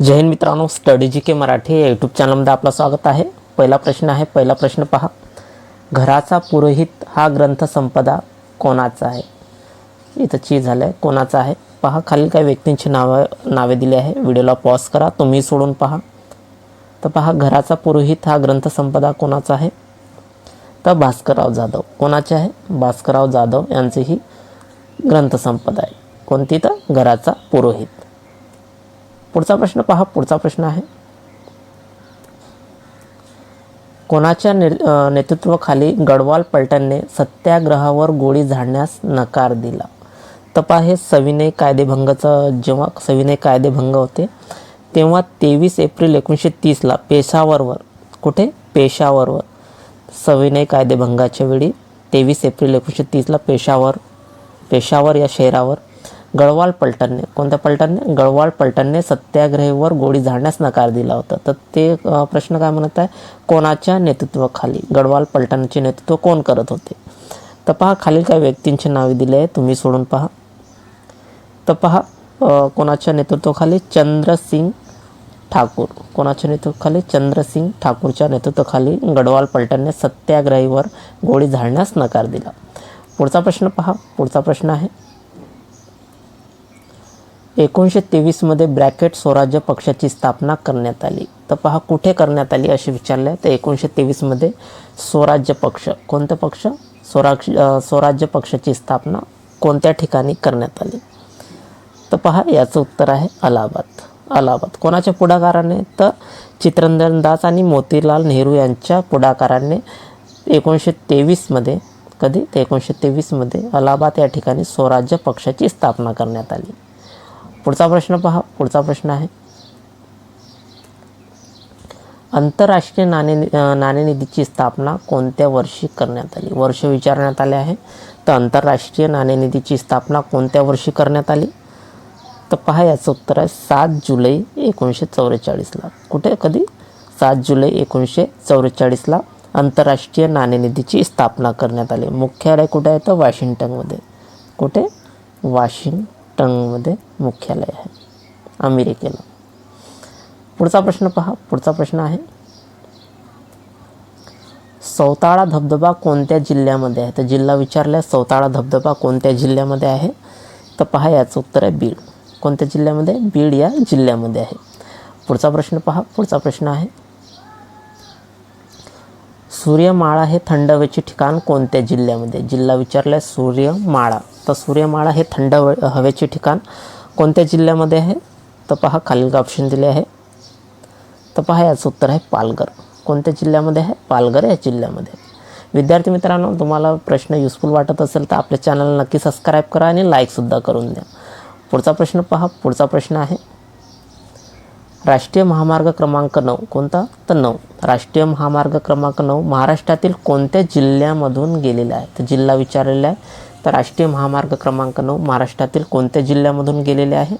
जय हिंद मित्रांनो स्टडी जी के मराठी या यूट्यूब चॅनलमध्ये आपलं स्वागत आहे. पहिला प्रश्न आहे पहिला प्रश्न पहा. घराचा पुरोहित हा ग्रंथ संपदा कोणाचा आहे? इथं चीज झालं आहे कोणाचा आहे? पहा खालील काही व्यक्तींची नावं नावे दिली आहे. व्हिडिओला पॉज करा तुम्ही सोडून पहा. तर पहा घराचा पुरोहित हा ग्रंथ संपदा कोणाचा आहे? तर भास्करराव जाधव. कोणाचे आहे? भास्करराव जाधव यांची ही ग्रंथसंपदा आहे. कोणती तर? घराचा पुरोहित. पुढचा प्रश्न पहा पुढचा प्रश्न आहे. कोणाच्या नेतृत्वाखाली गडवाल पलटणने सत्याग्रहावर गोळी झाडण्यास नकार दिला? तपा हे सविनय कायदेभंगाचं जेव्हा सविनय कायदेभंग होते तेव्हा तेवीस एप्रिल एकोणीसशे तीसला पेशावरवर कुठे? पेशावरवर. सविनय कायदेभंगाच्या वेळी तेवीस एप्रिल एकोणीसशे तीसला पेशावर पेशावर या शहरावर गढवाल पलटणने कोणत्या पलटणने गडवाल पलटणने सत्याग्रहीवर गोळी झाडण्यास नकार दिला होता. तर ते प्रश्न काय म्हणत आहे? कोणाच्या नेतृत्वाखाली? गडवाल पलटणचे नेतृत्व कोण करत होते? तर पहा खालील काही व्यक्तींची नावे दिली आहे तुम्ही सोडून पहा. तर पहा कोणाच्या नेतृत्वाखाली? चंद्रसिंग ठाकूर. कोणाच्या नेतृत्वाखाली? चंद्रसिंग ठाकूरच्या नेतृत्वाखाली गडवाल पलटणने सत्याग्रहीवर गोळी झाडण्यास नकार दिला. पुढचा प्रश्न पहा. पुढचा प्रश्न आहे. एकोणीसशे तेवीसमध्ये ब्रॅकेट स्वराज्य पक्षाची स्थापना करण्यात आली. तर पहा कुठे करण्यात आली असे विचारले आहे. तर एकोणीसशे तेवीसमध्ये स्वराज्य पक्ष. कोणता पक्ष? स्वराक्ष स्वराज्य पक्षाची स्थापना कोणत्या ठिकाणी करण्यात आली? तर पहा याचं उत्तर आहे अलाहाबाद. अलाहाबाद. कोणाच्या पुढाकाराने? तर चित्रंजन दास आणि मोतीलाल नेहरू यांच्या पुढाकाराने एकोणीसशे तेवीसमध्ये कधी? ते एकोणीसशे तेवीसमध्ये अलाहाबाद या ठिकाणी स्वराज्य पक्षाची स्थापना करण्यात आली. पुढचा प्रश्न पहा पुढचा प्रश्न आहे. आंतरराष्ट्रीय नाणे नाणेनिधीची स्थापना कोणत्या वर्षी करण्यात आली? वर्ष विचारण्यात आले आहे. तर आंतरराष्ट्रीय नाणेनिधीची स्थापना कोणत्या वर्षी करण्यात आली? तर पहा याचं उत्तर आहे सात जुलै एकोणीसशे चौवेचाळीसला. कुठे? कधी? सात जुलै एकोणीसशे चौवेचाळीसला आंतरराष्ट्रीय नाणेनिधीची स्थापना करण्यात आली. मुख्यालय कुठे आहे? तर वॉशिंग्टनमध्ये. कुठे? टंगमध्ये मुख्यालय आहे अमेरिकेला. पुढचा प्रश्न पहा पुढचा प्रश्न आहे. सौताळा धबधबा कोणत्या जिल्ह्यामध्ये आहे? तर जिल्हा विचारला सौताळा धबधबा कोणत्या जिल्ह्यामध्ये आहे? तर पहा याचं उत्तर आहे बीड. कोणत्या जिल्ह्यामध्ये? बीड या जिल्ह्यामध्ये आहे. पुढचा प्रश्न पहा पुढचा प्रश्न आहे. सूर्यमाळा हे थंड हवेचे ठिकाण कोणत्या जिल्ह्यामध्ये? जिल्हा विचारला सूर्यमाळा. तर सूर्यमाळा हे थंड हवेचे ठिकाण कोणत्या जिल्ह्यामध्ये आहे? तर पहा खालील ऑप्शन दिले आहे. तर पहा याचं उत्तर आहे पालघर. कोणत्या जिल्ह्यामध्ये आहे? पालघर या जिल्ह्यामध्ये. विद्यार्थी मित्रांनो तुम्हाला प्रश्न युजफुल वाटत असेल तर आपल्या चॅनलला नक्की सबस्क्राईब करा आणि लाईकसुद्धा करून द्या. पुढचा प्रश्न पहा. पुढचा प्रश्न आहे राष्ट्रीय महामार्ग क्रमांक नऊ. कोणता? तर नऊ. राष्ट्रीय महामार्ग क्रमांक नऊ महाराष्ट्रातील कोणत्या जिल्ह्यामधून गेलेला आहे? तर जिल्हा विचारलेला आहे. तर राष्ट्रीय महामार्ग क्रमांक नऊ महाराष्ट्रातील कोणत्या जिल्ह्यामधून गेलेले आहे?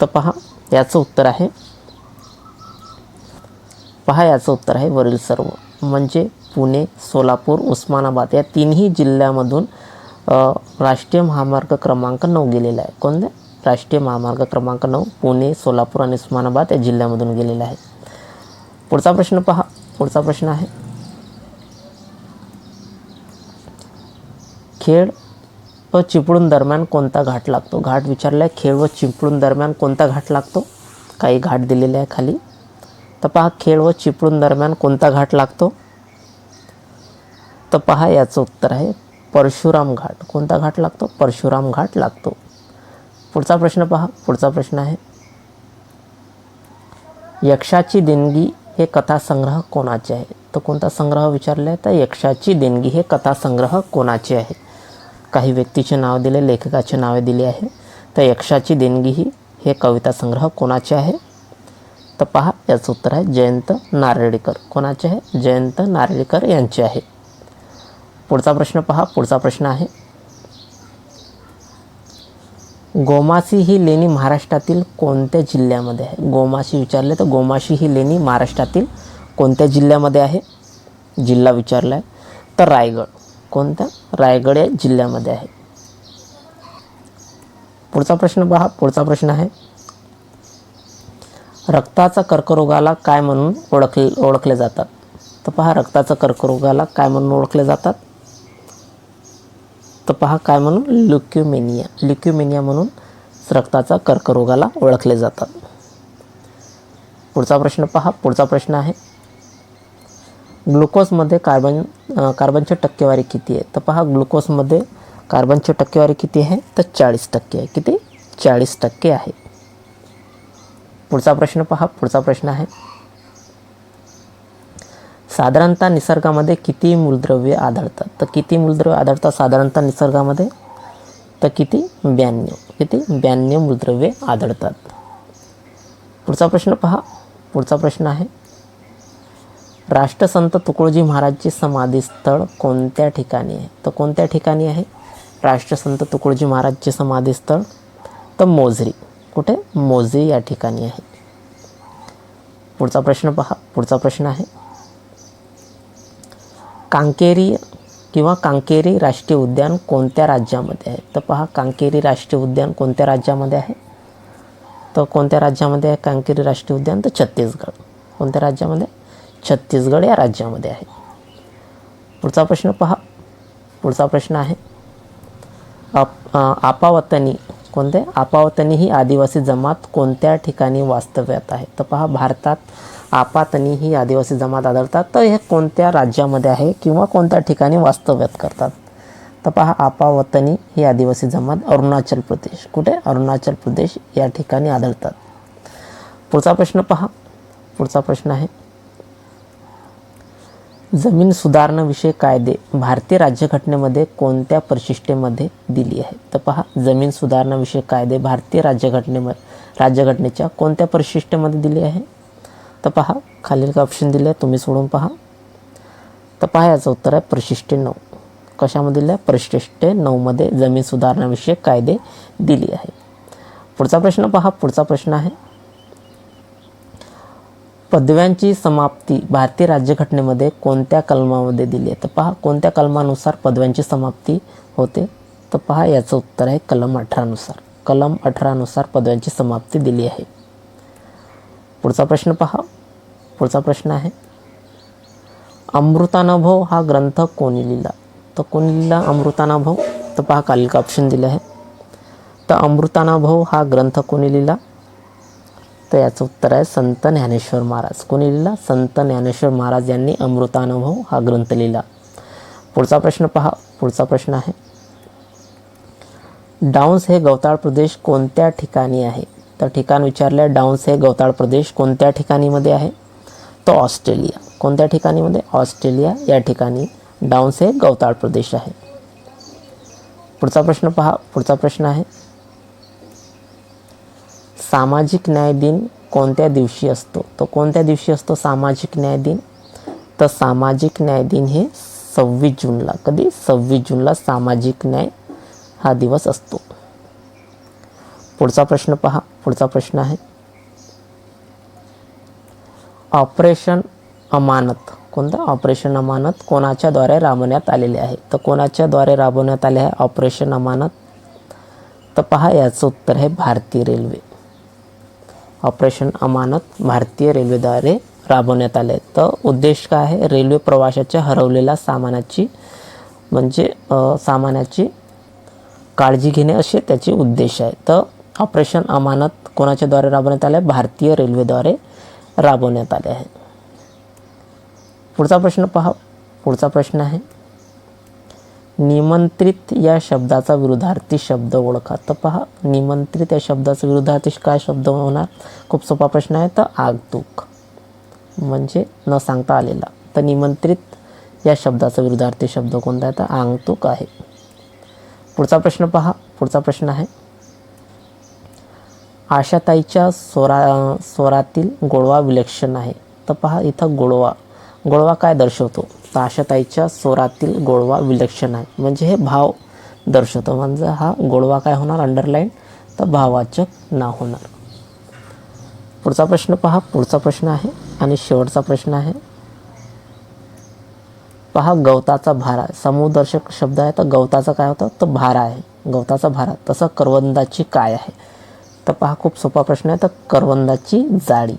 तर पहा याचं उत्तर आहे. पहा याचं उत्तर आहे वरील सर्व. म्हणजे पुणे सोलापूर उस्मानाबाद या तिन्ही जिल्ह्यामधून राष्ट्रीय महामार्ग क्रमांक नऊ गेलेला आहे. कोणत्या? राष्ट्रीय महामार्ग क्रमांक नऊ पुणे सोलापूर आणि उस्मानाबाद या जिल्ह्यामधून गेलेला आहे. पुढचा प्रश्न पहा. पुढचा प्रश्न आहे. खेळ व चिपळूण दरम्यान कोणता घाट लागतो? घाट विचारला आहे खेळ व चिपळूण दरम्यान कोणता घाट लागतो? काही घाट दिलेले आहे खाली. तर पहा खेळ व चिपळूण दरम्यान कोणता घाट लागतो? तर पहा याचं उत्तर आहे परशुराम घाट. कोणता घाट लागतो? परशुराम घाट लागतो. पुढचा प्रश्न पहा. पुढचा प्रश्न आहे. यक्षाची देणगी हे कथासंग्रह कोणाचे आहे? तर कोणता संग्रह विचारला आहे तर यक्षाची देणगी हे कथासंग्रह कोणाचे आहे? काही व्यक्तीचे नाव दिले लेखकाचे नावे दिली आहे. तर यक्षाची देणगी ही हे कविता संग्रह कोणाचे आहे? तर पहा याचं उत्तर आहे जयंत नारळीकर. कोणाचे आहे? जयंत नारळीकर यांचे आहे. पुढचा प्रश्न पहा. पुढचा प्रश्न आहे. गोमासी ही लेणी महाराष्ट्रातील कोणत्या जिल्ह्यामध्ये आहे? गोमाशी विचारले तर गोमाशी ही लेणी महाराष्ट्रातील कोणत्या जिल्ह्यामध्ये आहे? जिल्हा विचारला आहे तर रायगड. कोणत्या? रायगड या जिल्ह्यामध्ये आहे. पुढचा प्रश्न पहा. पुढचा प्रश्न आहे. रक्ताचा कर्करोगाला काय म्हणून ओळखले ओळखले जातात? तर पहा रक्ताचं कर्करोगाला काय म्हणून ओळखले जातात? तर पहा काय म्हणून? ल्युक्युमेनिया ल्युक्युमेनिया म्हणून रक्ताचा कर्करोगाला ओळखले जातात. पुढचा प्रश्न पहा. पुढचा प्रश्न आहे. ग्लुकोजमध्ये कार्बन कार्बनची टक्केवारी किती आहे? तर पहा ग्लुकोजमध्ये कार्बनची टक्केवारी किती आहे? तर चाळीस टक्के आहे. किती? चाळीस टक्के आहे. पुढचा प्रश्न पहा. पुढचा प्रश्न आहे. साधारणतः निसर्गामध्ये किती मूलद्रव्ये आढळतात? तर किती मूलद्रव्य आढळतात साधारणतः निसर्गामध्ये? तर किती ब्याण्णव किती ब्याण्णव मूलद्रव्ये आढळतात? पुढचा प्रश्न पहा. पुढचा प्रश्न आहे राष्ट्रसंत तुकडोजी महाराजची समाधीस्थळ कोणत्या ठिकाणी आहे? तर कोणत्या ठिकाणी आहे? राष्ट्रसंत तुकडोजी महाराजचे समाधीस्थळ तर मोझरी. कुठे? मोझरी या ठिकाणी आहे. पुढचा प्रश्न पहा. पुढचा प्रश्न आहे कांकेरी किंवा कांकेरी राष्ट्रीय उद्यान कोणत्या राज्यामध्ये आहे? तर पहा कांकेरी राष्ट्रीय उद्यान कोणत्या राज्यामध्ये आहे? तर कोणत्या राज्यामध्ये आहे कांकेरी राष्ट्रीय उद्यान? तर छत्तीसगड. कोणत्या राज्यामध्ये? छत्तीसगड या राज्यामध्ये आहे. पुढचा प्रश्न पहा. पुढचा प्रश्न आहे आप आपावतनी कोणते? आपावतनी ही आदिवासी जमात कोणत्या ठिकाणी वास्तव्यात आहे? तर पहा भारतात आपातनी ही आदिवासी जमात आढळतात. तर हे कोणत्या राज्यामध्ये आहे किंवा कोणत्या ठिकाणी वास्तव्यात करतात? तर पहा आपावतनी ही आदिवासी जमात अरुणाचल प्रदेश. कुठे? अरुणाचल प्रदेश या ठिकाणी आढळतात. पुढचा प्रश्न पहा. पुढचा प्रश्न आहे. जमीन सुधारणाविषयक कायदे भारतीय राज्यघटनेमध्ये कोणत्या परिशिष्टेमध्ये दिली आहे? तर पहा जमीन सुधारणाविषयक कायदे भारतीय राज्यघटनेमध्ये राज्यघटनेच्या कोणत्या परिशिष्टेमध्ये दिली आहे? तर पहा खालील ऑप्शन दिलं आहे तुम्ही सोडून पहा. तर पहा याचं उत्तर आहे परिशिष्टे नऊ. कशामध्ये दिलं आहे परिशिष्टे नऊमध्ये जमीन सुधारणाविषयक कायदे दिली आहे. पुढचा प्रश्न पहा पुढचा प्रश्न आहे. पदव्यांची समाप्ती भारतीय राज्यघटनेमध्ये कोणत्या कलमामध्ये दिली आहे? तर पहा कोणत्या कलमानुसार पदव्यांची समाप्ती होते? तर पहा याचं उत्तर आहे कलम अठरानुसार. कलम अठरानुसार पदव्यांची समाप्ती दिली आहे. पुढचा प्रश्न पहा. पुढचा प्रश्न आहे. अमृतानुभव हा ग्रंथ कोणी लिहिला? तर कोणी लिहिला अमृतानुभव? तर पहा खालील ऑप्शन दिले आहे. तर अमृतानुभव हा ग्रंथ कोणी लिहिला? तर याचं उत्तर आहे संत ज्ञानेश्वर महाराज. कोणी लिहिला? संत ज्ञानेश्वर महाराज यांनी अमृतानुभव हा ग्रंथ लिहिला. पुढचा प्रश्न पहा. पुढचा प्रश्न आहे. डाऊन्स हे गवताळ प्रदेश कोणत्या ठिकाणी आहे? तर ठिकाण विचारले डाऊन्स हे गवताळ प्रदेश कोणत्या ठिकाणीमध्ये आहे? तो ऑस्ट्रेलिया. कोणत्या ठिकाणीमध्ये? ऑस्ट्रेलिया. या ठिकाणी डाऊन्स हे गवताळ प्रदेश आहे. पुढचा प्रश्न पहा. पुढचा प्रश्न आहे. सामाजिक न्याय दिन कोणत्या दिवशी असतो? तो कोणत्या दिवशी असतो? सामाजिक न्याय दिन. तर सामाजिक न्याय दिन हे सव्वीस जूनला. कधी? सव्वीस जूनला सामाजिक न्याय हा दिवस असतो. पुढचा प्रश्न पहा. पुढचा प्रश्न आहे. ऑपरेशन अमानत. कोणतं? ऑपरेशन अमानत कोणाच्याद्वारे राबवण्यात आलेले आहे? तर कोणाच्याद्वारे राबवण्यात आले आहे? ऑपरेशन अमानत. तर पहा याचं उत्तर आहे भारतीय रेल्वे. ऑपरेशन अमानत भारतीय रेल्वेद्वारे राबवण्यात आले तर उद्देश काय आहे? रेल्वे प्रवाशाच्या हरवलेल्या सामानाची म्हणजे सामानाची काळजी घेणे असे त्याचे उद्देश आहे. तर ऑपरेशन अमानत कोणाच्याद्वारे राबवण्यात आले आहे? भारतीय रेल्वेद्वारे राबवण्यात आले आहे पुढचा प्रश्न पहा. पुढचा प्रश्न आहे. निमंत्रित या शब्दाचा विरुद्धार्थी शब्द ओळखा. तर पहा निमंत्रित या शब्दाचा विरुद्धार्थी काय शब्द होणार? खूप सोपा प्रश्न आहे. तर आगतूक. म्हणजे न सांगता आलेला. तर निमंत्रित या शब्दाचा विरुद्धार्थी शब्द कोणता आहे? तर आंगतूक आहे. पुढचा प्रश्न पहा. पुढचा प्रश्न आहे. आशाताईच्या स्वरा स्वरातील गोडवा विलक्षण आहे. तर पहा इथं गोडवा. गोडवा काय दर्शवतो? तर आशाताईच्या स्वरातील गोडवा विलक्षण आहे. म्हणजे हे भाव दर्शवतो. म्हणजे हा गोडवा काय होणार? अंडरलाईन तर भाववाचक ना होणार. पुढचा प्रश्न पहा. पुढचा प्रश्न आहे आणि शेवटचा प्रश्न आहे. पहा गवताचा भारा. समूहदर्शक शब्द आहे. तर गवताचा काय होतं? तर भारा आहे. गवताचा भारा. तसं करवंदाची काय आहे? तर पहा खूप सोपा प्रश्न आहे. तर करवंदाची जाळी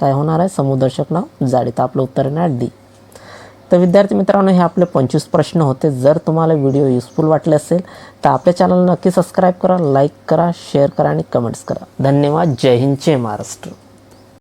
काय होणार आहे? समुदर्शक नाव जाळी तर आपलं उत्तर येणार डी. तर विद्यार्थी मित्रांनो हे आपले पंचवीस प्रश्न होते. जर तुम्हाला व्हिडिओ युजफुल वाटले असेल तर आपल्या चॅनल नक्की सबस्क्राईब करा लाईक करा शेअर करा आणि कमेंट्स करा. धन्यवाद. जय हिंद जय महाराष्ट्र.